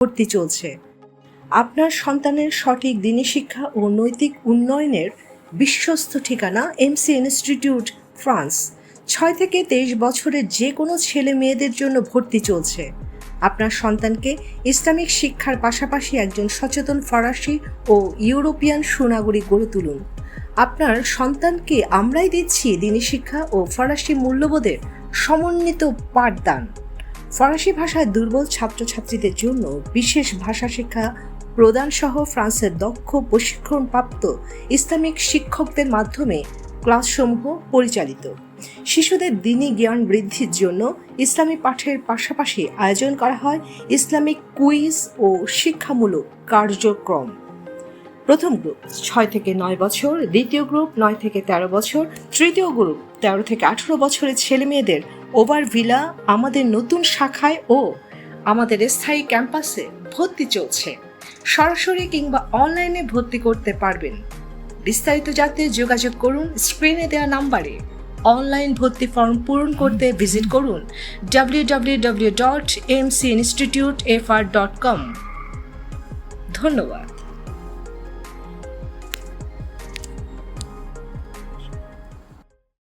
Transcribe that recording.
ভর্তি চলছে। আপনার সন্তানের সঠিক দিনী শিক্ষা ও নৈতিক উন্নয়নের বিশ্বস্ত ঠিকানা এমসি ইনস্টিটিউট ফ্রান্স ছয় থেকে তেইশ বছরের যে কোনো ছেলে মেয়েদের জন্য ভর্তি চলছে। আপনার সন্তানকে ইসলামিক শিক্ষার পাশাপাশি একজন সচেতন ফরাসি ও ইউরোপিয়ান সুনাগরিক গড়ে তুলুন। আপনার সন্তানকে আমরাই দিচ্ছি দিনী শিক্ষা ও ফরাসি মূল্যবোধের সমন্বিত পাঠদান। ফরাসি ভাষায় দুর্বল ছাত্রছাত্রীদের জন্য বিশেষ ভাষা শিক্ষা প্রদান সহ ফ্রান্সের দক্ষ প্রশিক্ষণপ্রাপ্ত ইসলামিক শিক্ষকদের মাধ্যমে ক্লাসসমূহ পরিচালিত। শিশুদের দিনী জ্ঞান বৃদ্ধির জন্য ইসলামী পাঠের পাশাপাশি আয়োজন করা হয় ইসলামিক কুইজ ও শিক্ষামূলক কার্যক্রম। প্রথম গ্রুপ, ছয় থেকে নয় বছর। দ্বিতীয় গ্রুপ, নয় থেকে তেরো বছর। তৃতীয় গ্রুপ, তেরো থেকে আঠেরো বছরের ছেলে মেয়েদের ওভার ভিলা আমাদের নতুন শাখায় ও আমাদের স্থায়ী ক্যাম্পাসে ভর্তি চলছে। সরাসরি কিংবা অনলাইনে ভর্তি করতে পারবেন। বিস্তারিত জানতে যোগাযোগ করুন, স্ক্রিনে দেওয়া নাম্বারে অনলাইন ভর্তি ফর্ম পূরণ করতে ভিজিট করুন W dot M C institute F R dot com ধন্যবাদ।